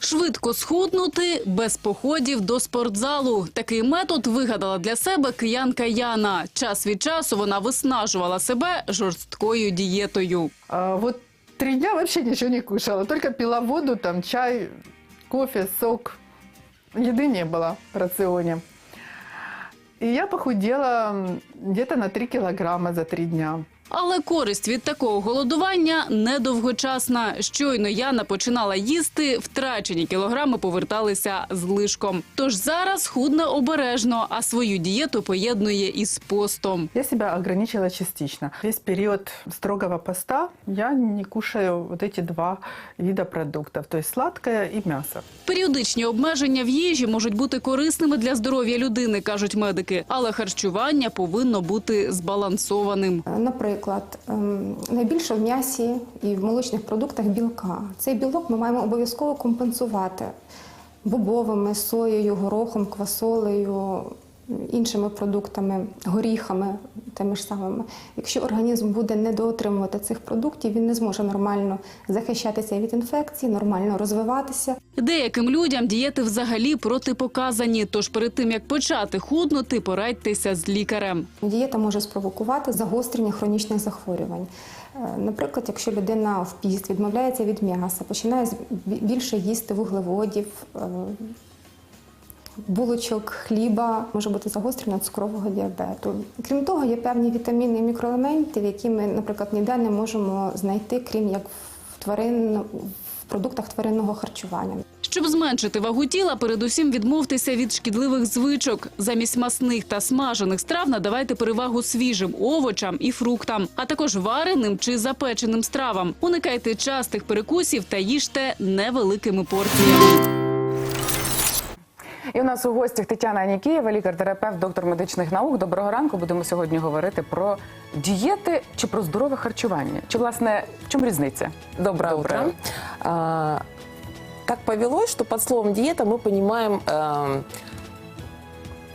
Швидко схуднути без походів до спортзалу. Такий метод вигадала для себе киянка Яна. Час від часу вона виснажувала себе жорсткою дієтою. А вот три дня вообще ничего не кушала, только пила воду, там чай, кофе, сок. Еды не было в рационе. И я похудела м, где-то на 3 килограмма за три дня. Але користь від такого голодування недовгочасна. Щойно Яна починала їсти, втрачені кілограми поверталися з лишком. Тож зараз худне обережно, а свою дієту поєднує із постом. Я себя ограничила частично. Весь период строгого поста я не кушаю вот эти два вида продуктов, то есть сладкое и мясо. Періодичні обмеження в їжі можуть бути корисними для здоров'я людини, кажуть медики, але харчування повинно бути збалансованим. Наприклад, ем, найбільше в м'ясі і в молочних продуктах білка. Цей білок ми маємо обов'язково компенсувати бобовими, соєю, горохом, квасолею, іншими продуктами, горіхами тими ж самими. Якщо організм буде недоотримувати цих продуктів, він не зможе нормально захищатися від інфекцій, нормально розвиватися. Деяким людям дієти взагалі протипоказані. Тож перед тим як почати худнути, порадьтеся з лікарем. Дієта може спровокувати загострення хронічних захворювань. Е, Наприклад, якщо людина в піст відмовляється від м'яса, починає більше їсти вуглеводів, е, булочок, хліба, може бути загострення цукрового діабету. Крім того, є певні вітаміни і мікроелементи, які ми, наприклад, ніде не можемо знайти, крім як в тварин в продуктах тваринного харчування. Щоб зменшити вагу тіла, передусім відмовтеся від шкідливих звичок. Замість масних та смажених страв надавайте перевагу свіжим овочам і фруктам, а також вареним чи запеченим стравам. Уникайте частих перекусів та їжте невеликими порціями. І у нас у гостях Тетяна Анікієва, лікар-терапевт, доктор медичних наук. Доброго ранку. Будемо сьогодні говорити про дієти чи про здорове харчування. Чи власне в чому різниця? Доброе Доброе. утро. А, так повелось, что под словом диета мы понимаем эм,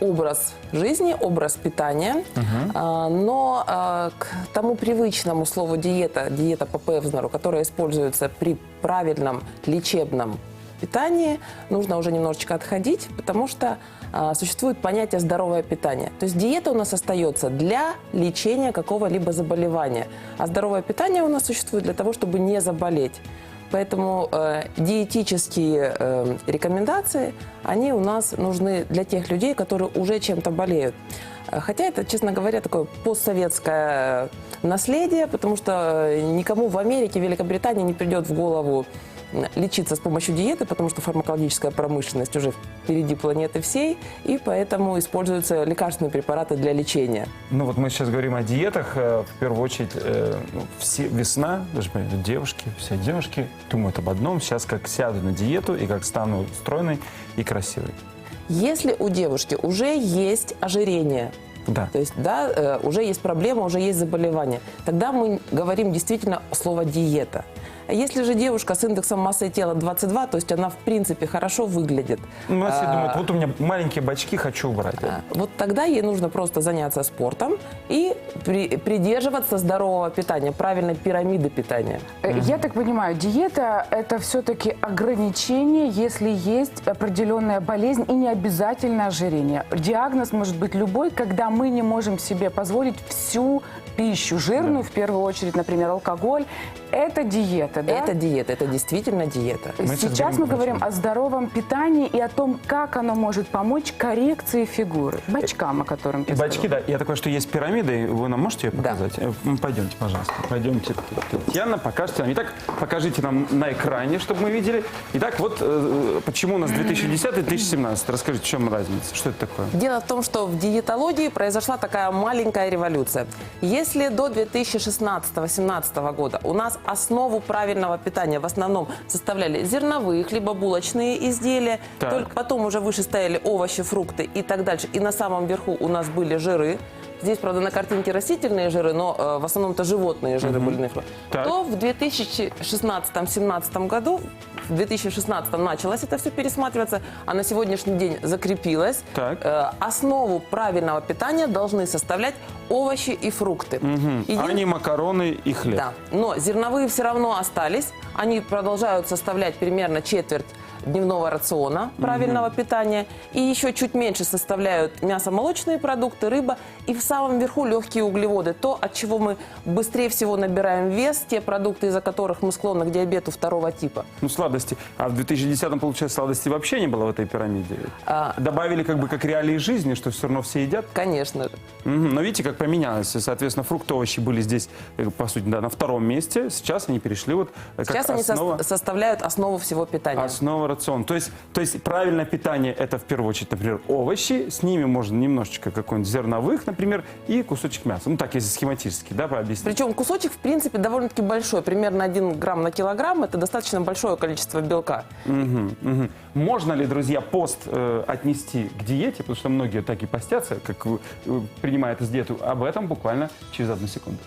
образ жизни, образ питания, А, но а, к тому привычному слову диета, диета по Певзнеру, которая используется при правильном лечебном питании, нужно уже немножечко отходить, потому что а, существует понятие здоровое питание. То есть диета у нас остается для лечения какого-либо заболевания, а здоровое питание у нас существует для того, чтобы не заболеть. Поэтому э, диетические э, рекомендации, они у нас нужны для тех людей, которые уже чем-то болеют. Э, Хотя это, честно говоря, такое постсоветское наследие, потому что э, никому в Америке, Великобритании не придет в голову лечиться с помощью диеты, потому что фармакологическая промышленность уже впереди планеты всей, и поэтому используются лекарственные препараты для лечения. Ну вот мы сейчас говорим о диетах. э, В первую очередь, э, ну, все, весна, вы же понимаете, девушки, все девушки думают об одном. Сейчас как сяду на диету и как стану стройной и красивой. Если у девушки уже есть ожирение, Да. то есть, да, э, уже есть проблема, уже есть заболевание. Тогда мы говорим действительно слово диета. А Если же девушка с индексом массы тела 22, то есть она в принципе хорошо выглядит, Ну, нас все а, думают, вот у меня маленькие бачки, хочу убрать. а, вот тогда ей нужно просто заняться спортом и при- придерживаться здорового питания, правильной пирамиды питания. Э, Я так понимаю, диета – это все-таки ограничение, если есть определенная болезнь и не обязательно ожирение. Диагноз может быть любой, когда мы не можем себе позволить всю пищу, жирную в первую очередь, например, алкоголь. Это диета, да? Это диета, это действительно диета. Мы сейчас мы говорим о здоровом питании и о том, как оно может помочь коррекции фигуры, бочкам, о котором ты И бачки, сказал. да. Я такой, что есть пирамида, и вы нам можете ее Да. показать? Э, м, Пойдемте, пожалуйста. Пойдемте. Татьяна, покажите нам. Итак, покажите нам на экране, чтобы мы видели. Итак, вот э, почему у нас 2010-2017. Расскажите, в чем разница? Что это такое? Дело в том, что в диетологии произошла такая маленькая революция. Если до 2016-2017 года у нас основу правильного питания. В основном составляли зерновые, хлебобулочные изделия, Так. только потом уже выше стояли овощи, фрукты и так дальше, и на самом верху у нас были жиры, здесь, правда, на картинке растительные жиры, но э, в основном это животные жиры были фрукты, Так. то в 2016-2017 году, в 2016 началось это все пересматриваться, а на сегодняшний день закрепилось. Э, основу правильного питания должны составлять овощи и фрукты. Един- А не макароны и хлеб. да, но зерновые все равно остались. Они продолжают составлять примерно четверть дневного рациона правильного питания. И еще чуть меньше составляют мясо-молочные продукты, рыба. И в самом верху легкие углеводы. То, от чего мы быстрее всего набираем вес, те продукты, из-за которых мы склонны к диабету второго типа. Ну, сладости. А в 2010-м, получается, сладостей вообще не было в этой пирамиде. А. Добавили как бы как реалии жизни, что все равно все едят. Конечно же. Мгм. Но видите, как поменялось. Соответственно, фрукты, овощи были здесь, э, по сути, да, на втором месте. Сейчас они перешли вот э, как Сейчас они сос- основа, составляют основу всего питания. основа рациона. То есть, то есть правильное питание – это в первую очередь, например, овощи. С ними можно немножечко какой-нибудь зерновых, например, и кусочек мяса. Ну, так, если схематически, да, пообъяснить. Причем кусочек, в принципе, довольно-таки большой. Примерно 1 грамм на килограмм. Это достаточно большое количество белка. Мгм, мгм. Можно ли, друзья, пост э, отнести к диете? Потому что многие так и постятся, как э, принимая это с диету. Об этом буквально через одну секунду.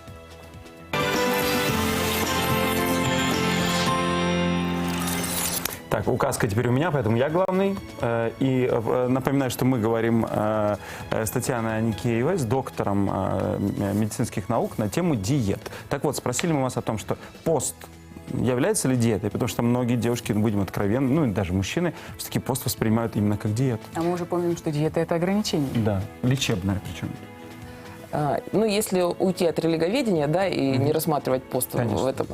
Так, указка теперь у меня, поэтому я главный. Э, И э, напоминаю, что мы говорим э, э, с Татьяной Аникеевой, с доктором э, медицинских наук на тему диет. Так вот, спросили мы вас о том, что пост является ли диетой, потому что многие девушки, ну, будем откровенны, ну и даже мужчины, все-таки пост воспринимают именно как диету. А мы уже помним, что диета – это ограничение. Да, лечебная причем. А, Ну, если уйти от религоведения, да, и не рассматривать пост в- в Конечно. этом,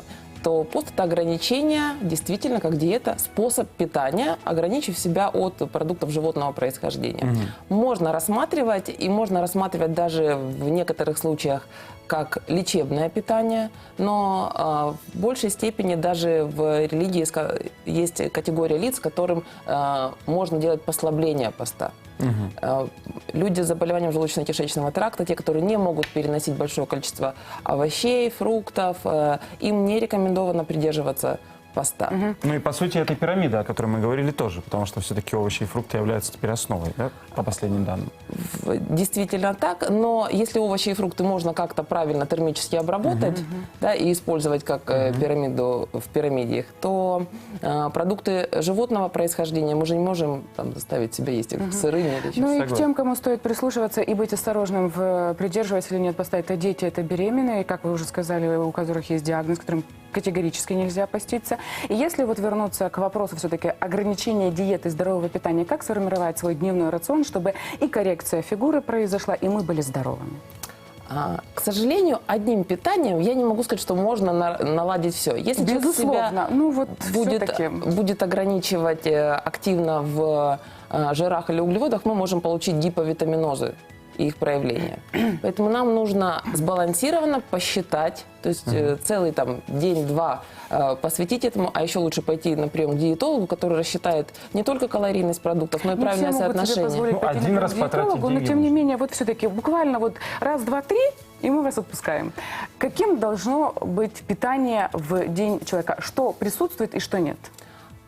то пост это ограничение, действительно, как диета, способ питания, ограничив себя от продуктов животного происхождения. Можно рассматривать, и можно рассматривать даже в некоторых случаях как лечебное питание, но а, в большей степени даже в религии есть категория лиц, которым а, можно делать послабление поста. Э, Люди с заболеванием желудочно-кишечного тракта, те, которые не могут переносить большое количество овощей, фруктов, э, им не рекомендовано придерживаться поста. Ну и по сути это пирамида, о которой мы говорили тоже, потому что все-таки овощи и фрукты являются теперь основой, да, по последним данным. Действительно так, но если овощи и фрукты можно как-то правильно термически обработать да, и использовать как э, пирамиду в пирамиде их, то э, продукты животного происхождения мы же не можем там, заставить себя есть их сырыми или Ну и к тем, кому стоит прислушиваться и быть осторожным, в, придерживаться или нет поста, это дети, это беременные, как вы уже сказали, у которых есть диагноз, которым категорически нельзя поститься. И если вот вернуться к вопросу все-таки ограничения диеты, здорового питания, как сформировать свой дневной рацион, чтобы и коррекция фигуры произошла, и мы были здоровыми? А, К сожалению, одним питанием я не могу сказать, что можно на- наладить все. Если человек Безусловно. себя Ну вот будет, будет ограничивать э, активно в э, жирах или углеводах, мы можем получить гиповитаминозы и их проявления. Поэтому нам нужно сбалансированно посчитать, то есть э, целый там день-два э, посвятить этому, а еще лучше пойти на прием к диетологу, который рассчитает не только калорийность продуктов, но и Не правильное все могут себе соотношение. позволить Ну, пойти один раз прием к потратить диетологу, но деньги тем не можно. менее, вот все-таки буквально вот раз, два, три, и мы вас отпускаем. Каким должно быть питание в день человека? Что присутствует и что нет?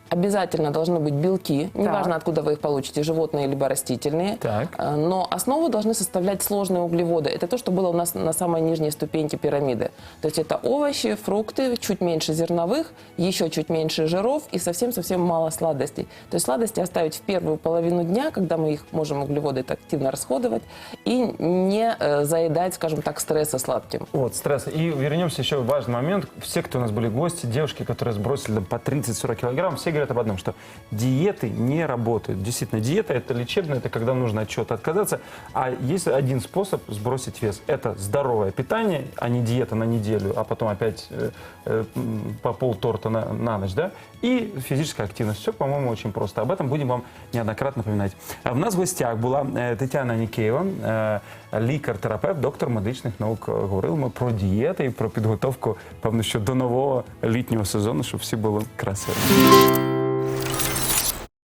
Обязательно должны быть белки, неважно откуда вы их получите, животные либо растительные. Так. Э, Но основу должны составлять сложные углеводы. Это то, что было у нас на самой нижней ступеньке пирамиды. То есть это овощи, фрукты, чуть меньше зерновых, еще чуть меньше жиров и совсем-совсем мало сладостей. То есть сладости оставить в первую половину дня, когда мы их можем углеводы это активно расходовать, и не э, заедать, скажем так, стресса сладким. Вот, стресс. И вернемся еще в важный момент. Все, кто у нас были гости, девушки, которые сбросили по 30-40 килограмм, все говорят об одном, что диеты не работают. Действительно, диета – это лечебно, это когда нужно от чего-то отказаться. А есть один способ сбросить вес. Это здоровое питание, а не диета на неделю, а потом опять э, э, м, по пол торта на, на ночь, да? И физическая активность. Все, по-моему, очень просто. Об этом будем вам неоднократно напоминать. А В нас в гостях була е, Тетяна Нікеєва, е, лікар-терапевт, доктор медичних наук. Говорили ми про дієти і про підготовку, певно, що до нового літнього сезону, щоб всі були красиві.